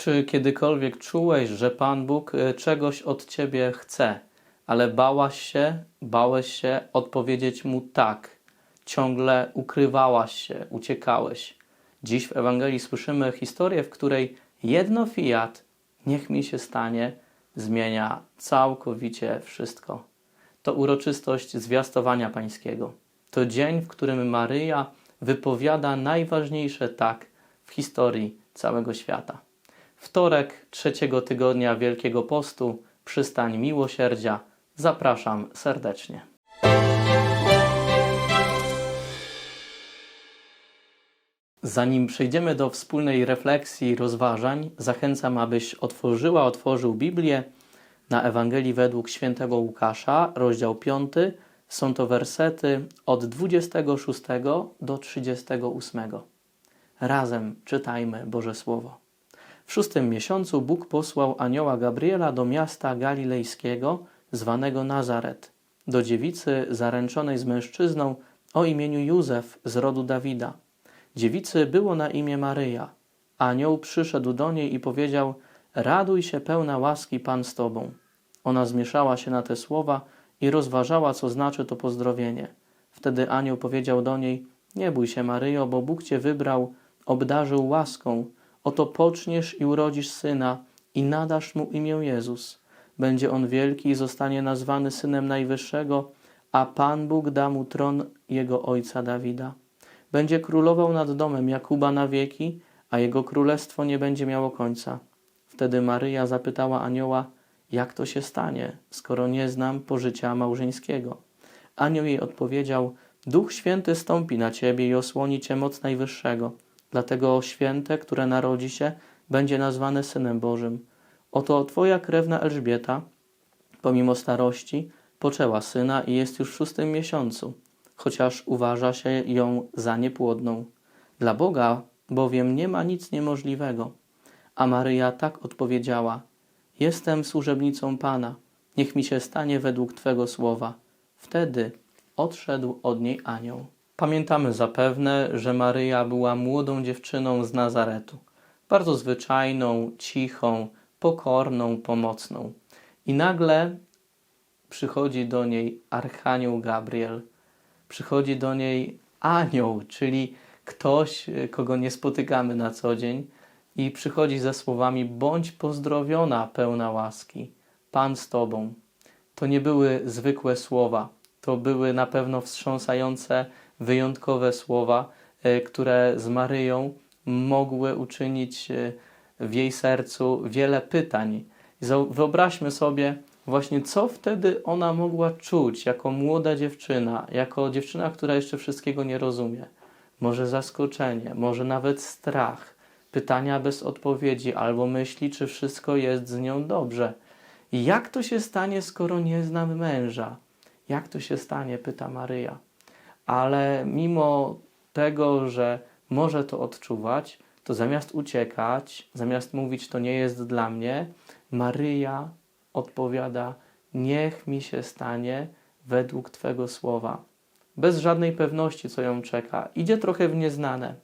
Czy kiedykolwiek czułeś, że Pan Bóg e, czegoś od ciebie chce, ale bałaś się, bałeś się odpowiedzieć mu tak? Ciągle ukrywałaś się, uciekałeś. Dziś w Ewangelii słyszymy historię, w której jedno fiat, niech mi się stanie, zmienia całkowicie wszystko. To uroczystość zwiastowania pańskiego. To dzień, w którym Maryja wypowiada najważniejsze tak w historii całego świata. Wtorek trzeciego tygodnia Wielkiego Postu, przystań miłosierdzia. Zapraszam serdecznie. Zanim przejdziemy do wspólnej refleksji i rozważań, zachęcam, abyś otworzyła, otworzył Biblię na Ewangelii według świętego Łukasza, rozdział 5. Są to wersety od 26 do 38. Razem czytajmy Boże Słowo. W szóstym miesiącu Bóg posłał anioła Gabriela do miasta galilejskiego zwanego Nazaret, do dziewicy zaręczonej z mężczyzną o imieniu Józef z rodu Dawida. Dziewicy było na imię Maryja. Anioł przyszedł do niej i powiedział: Raduj się, pełna łaski, Pan z tobą. Ona zmieszała się na te słowa i rozważała, co znaczy to pozdrowienie. Wtedy anioł powiedział do niej: Nie bój się, Maryjo, bo Bóg cię wybrał, obdarzył łaską. Oto poczniesz i urodzisz syna, i nadasz mu imię Jezus. Będzie on wielki i zostanie nazwany synem Najwyższego, a Pan Bóg da mu tron jego ojca Dawida. Będzie królował nad domem Jakuba na wieki, a jego królestwo nie będzie miało końca. Wtedy Maryja zapytała anioła, jak to się stanie, skoro nie znam pożycia małżeńskiego. Anioł jej odpowiedział, Duch Święty stąpi na ciebie i osłoni cię moc Najwyższego. Dlatego święte, które narodzi się, będzie nazwane Synem Bożym. Oto twoja krewna Elżbieta, pomimo starości, poczęła syna i jest już w szóstym miesiącu, chociaż uważa się ją za niepłodną. Dla Boga bowiem nie ma nic niemożliwego. A Maryja tak odpowiedziała: Jestem służebnicą Pana, niech mi się stanie według Twego słowa. Wtedy odszedł od niej anioł. Pamiętamy zapewne, że Maryja była młodą dziewczyną z Nazaretu, bardzo zwyczajną, cichą, pokorną, pomocną. I nagle przychodzi do niej archanioł Gabriel, przychodzi do niej anioł, czyli ktoś, kogo nie spotykamy na co dzień, i przychodzi ze słowami: Bądź pozdrowiona, pełna łaski, Pan z Tobą. To nie były zwykłe słowa, to były na pewno wstrząsające, wyjątkowe słowa, e, które z Maryją mogły uczynić e, w jej sercu wiele pytań. Wyobraźmy sobie właśnie, co wtedy ona mogła czuć jako młoda dziewczyna, jako dziewczyna, która jeszcze wszystkiego nie rozumie. Może zaskoczenie, może nawet strach, pytania bez odpowiedzi, albo myśli, czy wszystko jest z nią dobrze. Jak to się stanie, skoro nie znam męża? Jak to się stanie? pyta Maryja. Ale mimo tego, że może to odczuwać, to zamiast uciekać, zamiast mówić, to nie jest dla mnie, Maryja odpowiada: Niech mi się stanie według Twego słowa. Bez żadnej pewności, co ją czeka. Idzie trochę w nieznane.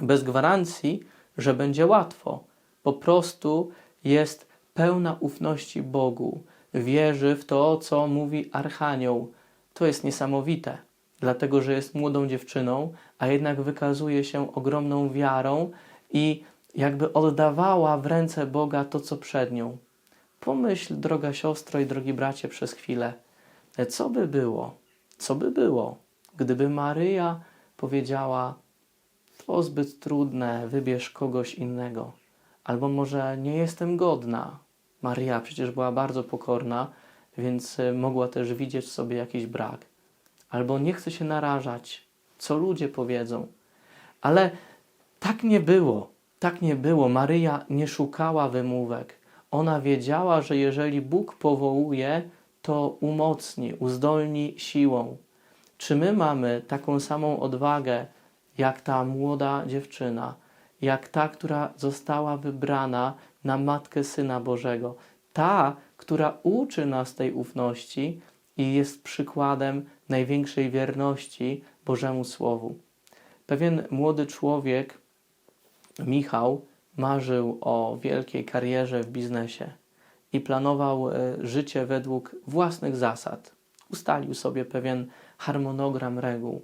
Bez gwarancji, że będzie łatwo. Po prostu jest pełna ufności Bogu. Wierzy w to, co mówi Archanioł. To jest niesamowite, dlatego że jest młodą dziewczyną, a jednak wykazuje się ogromną wiarą i jakby oddawała w ręce Boga to, co przed nią. Pomyśl, droga siostro i drogi bracie, przez chwilę, co by było, co by było, gdyby Maryja powiedziała: To zbyt trudne, wybierz kogoś innego, albo może nie jestem godna. Maryja przecież była bardzo pokorna, więc y, mogła też widzieć w sobie jakiś brak, albo nie chce się narażać, co ludzie powiedzą. Ale tak nie było. Tak nie było. Maryja nie szukała wymówek. Ona wiedziała, że jeżeli Bóg powołuje, to umocni, uzdolni siłą. Czy my mamy taką samą odwagę, jak ta młoda dziewczyna, jak ta, która została wybrana na matkę Syna Bożego? Ta, która uczy nas tej ufności i jest przykładem największej wierności Bożemu Słowu. Pewien młody człowiek, Michał, marzył o wielkiej karierze w biznesie i planował e, życie według własnych zasad. Ustalił sobie pewien harmonogram reguł,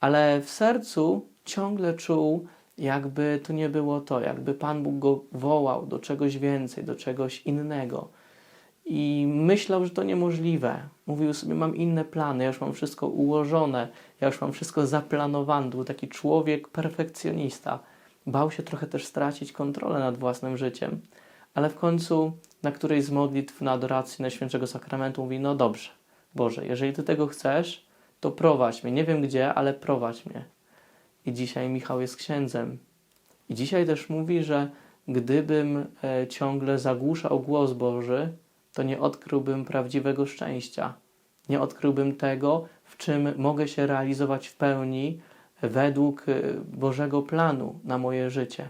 ale w sercu ciągle czuł, jakby to nie było to, jakby Pan Bóg go wołał do czegoś więcej, do czegoś innego. I myślał, że to niemożliwe. Mówił sobie, mam inne plany, ja już mam wszystko ułożone, ja już mam wszystko zaplanowane. Był taki człowiek perfekcjonista. Bał się trochę też stracić kontrolę nad własnym życiem, ale w końcu na którejś z modlitw na adoracji Najświętszego Sakramentu mówi, no dobrze, Boże, jeżeli Ty tego chcesz, to prowadź mnie. Nie wiem gdzie, ale prowadź mnie. I dzisiaj Michał jest księdzem. I dzisiaj też mówi, że gdybym e, ciągle zagłuszał głos Boży, to nie odkryłbym prawdziwego szczęścia. Nie odkryłbym tego, w czym mogę się realizować w pełni według e, Bożego planu na moje życie.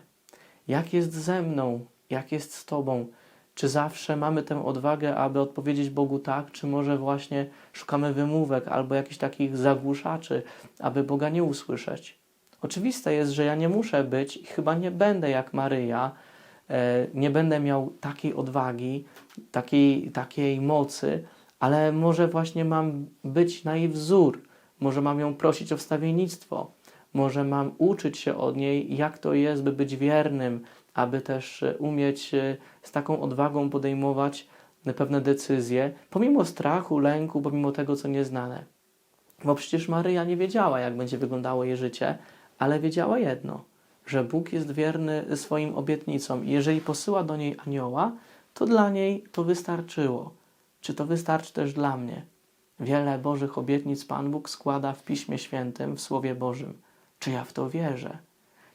Jak jest ze mną? Jak jest z Tobą? Czy zawsze mamy tę odwagę, aby odpowiedzieć Bogu tak, czy może właśnie szukamy wymówek albo jakichś takich zagłuszaczy, aby Boga nie usłyszeć? Oczywiste jest, że ja nie muszę być i chyba nie będę jak Maryja, nie będę miał takiej odwagi, takiej, takiej mocy, ale może właśnie mam być na jej wzór, może mam ją prosić o wstawiennictwo, może mam uczyć się od niej, jak to jest, by być wiernym, aby też e, umieć e, z taką odwagą podejmować pewne decyzje, pomimo strachu, lęku, pomimo tego, co nieznane. Bo przecież Maryja nie wiedziała, jak będzie wyglądało jej życie, ale wiedziała jedno, że Bóg jest wierny swoim obietnicom i jeżeli posyła do niej anioła, to dla niej to wystarczyło. Czy to wystarczy też dla mnie? Wiele Bożych obietnic Pan Bóg składa w Piśmie Świętym, w Słowie Bożym. Czy ja w to wierzę?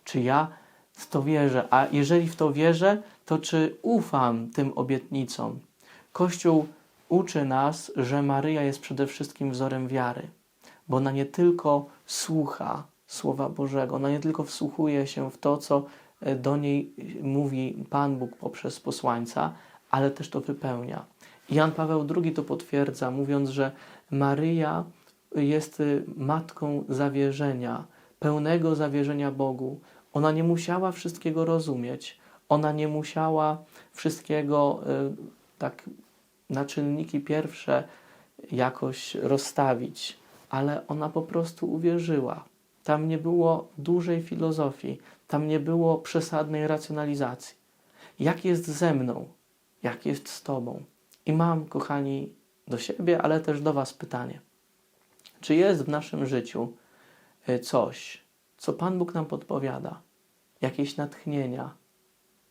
Czy ja w to wierzę? A jeżeli w to wierzę, to czy ufam tym obietnicom? Kościół uczy nas, że Maryja jest przede wszystkim wzorem wiary, bo ona nie tylko słucha Słowa Bożego, ona nie tylko wsłuchuje się w to, co e, do niej mówi Pan Bóg poprzez posłańca, ale też to wypełnia. Jan Paweł II to potwierdza, mówiąc, że Maryja jest y, matką zawierzenia, pełnego zawierzenia Bogu. Ona nie musiała wszystkiego rozumieć, ona nie musiała wszystkiego y, tak na czynniki pierwsze jakoś rozstawić, ale ona po prostu uwierzyła. Tam nie było dużej filozofii, tam nie było przesadnej racjonalizacji. Jak jest ze mną? Jak jest z Tobą? I mam, kochani, do siebie, ale też do Was pytanie. Czy jest w naszym życiu y, coś, co Pan Bóg nam podpowiada? Jakieś natchnienia?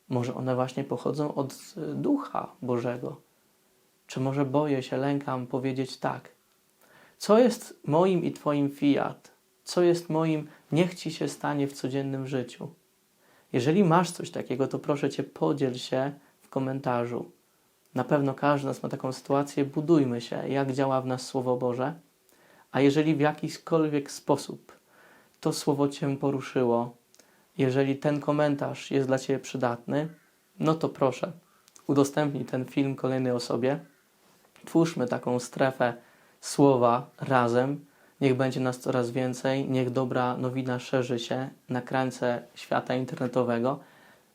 Może one właśnie pochodzą od y, Ducha Bożego? Czy może boję się, lękam powiedzieć tak? Co jest moim i Twoim fiat? Co jest moim niech Ci się stanie w codziennym życiu? Jeżeli masz coś takiego, to proszę Cię, podziel się w komentarzu. Na pewno każdy z nas ma taką sytuację. Budujmy się, jak działa w nas Słowo Boże. A jeżeli w jakikolwiek sposób to Słowo Cię poruszyło, jeżeli ten komentarz jest dla Ciebie przydatny, no to proszę, udostępnij ten film kolejnej osobie. Twórzmy taką strefę słowa razem. Niech będzie nas coraz więcej. Niech dobra nowina szerzy się na krańce świata internetowego.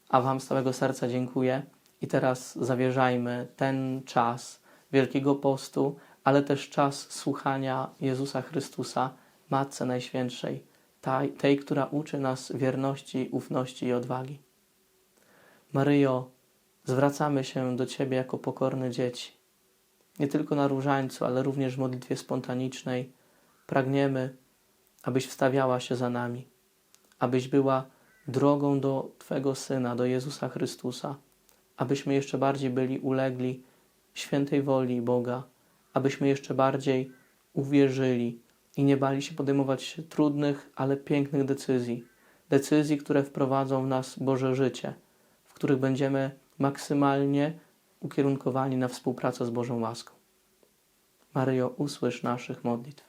A Wam z całego serca dziękuję. I teraz zawierzajmy ten czas Wielkiego Postu, ale też czas słuchania Jezusa Chrystusa, Matce Najświętszej, tej, tej, która uczy nas wierności, ufności i odwagi. Maryjo, zwracamy się do Ciebie jako pokorne dzieci. Nie tylko na różańcu, ale również w modlitwie spontanicznej pragniemy, abyś wstawiała się za nami, abyś była drogą do Twego Syna, do Jezusa Chrystusa, abyśmy jeszcze bardziej byli ulegli świętej woli Boga, abyśmy jeszcze bardziej uwierzyli i nie bali się podejmować trudnych, ale pięknych decyzji. Decyzji, które wprowadzą w nas Boże życie, w których będziemy maksymalnie ukierunkowani na współpracę z Bożą łaską. Maryjo, usłysz naszych modlitw.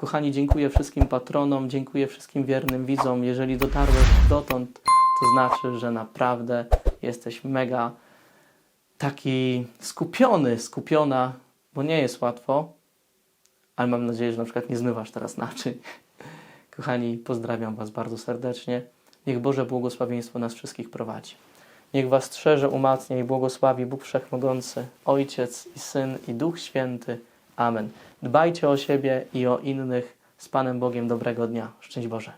Kochani, dziękuję wszystkim patronom, dziękuję wszystkim wiernym widzom. Jeżeli dotarłeś dotąd, to znaczy, że naprawdę jesteś mega taki skupiony, skupiona, bo nie jest łatwo, ale mam nadzieję, że na przykład nie zmywasz teraz naczyń. Kochani, pozdrawiam Was bardzo serdecznie. Niech Boże błogosławieństwo nas wszystkich prowadzi. Niech Was strzeże, umacnia i błogosławi Bóg Wszechmogący, Ojciec i Syn i Duch Święty. Amen. Dbajcie o siebie i o innych. Z Panem Bogiem dobrego dnia. Szczęść Boże.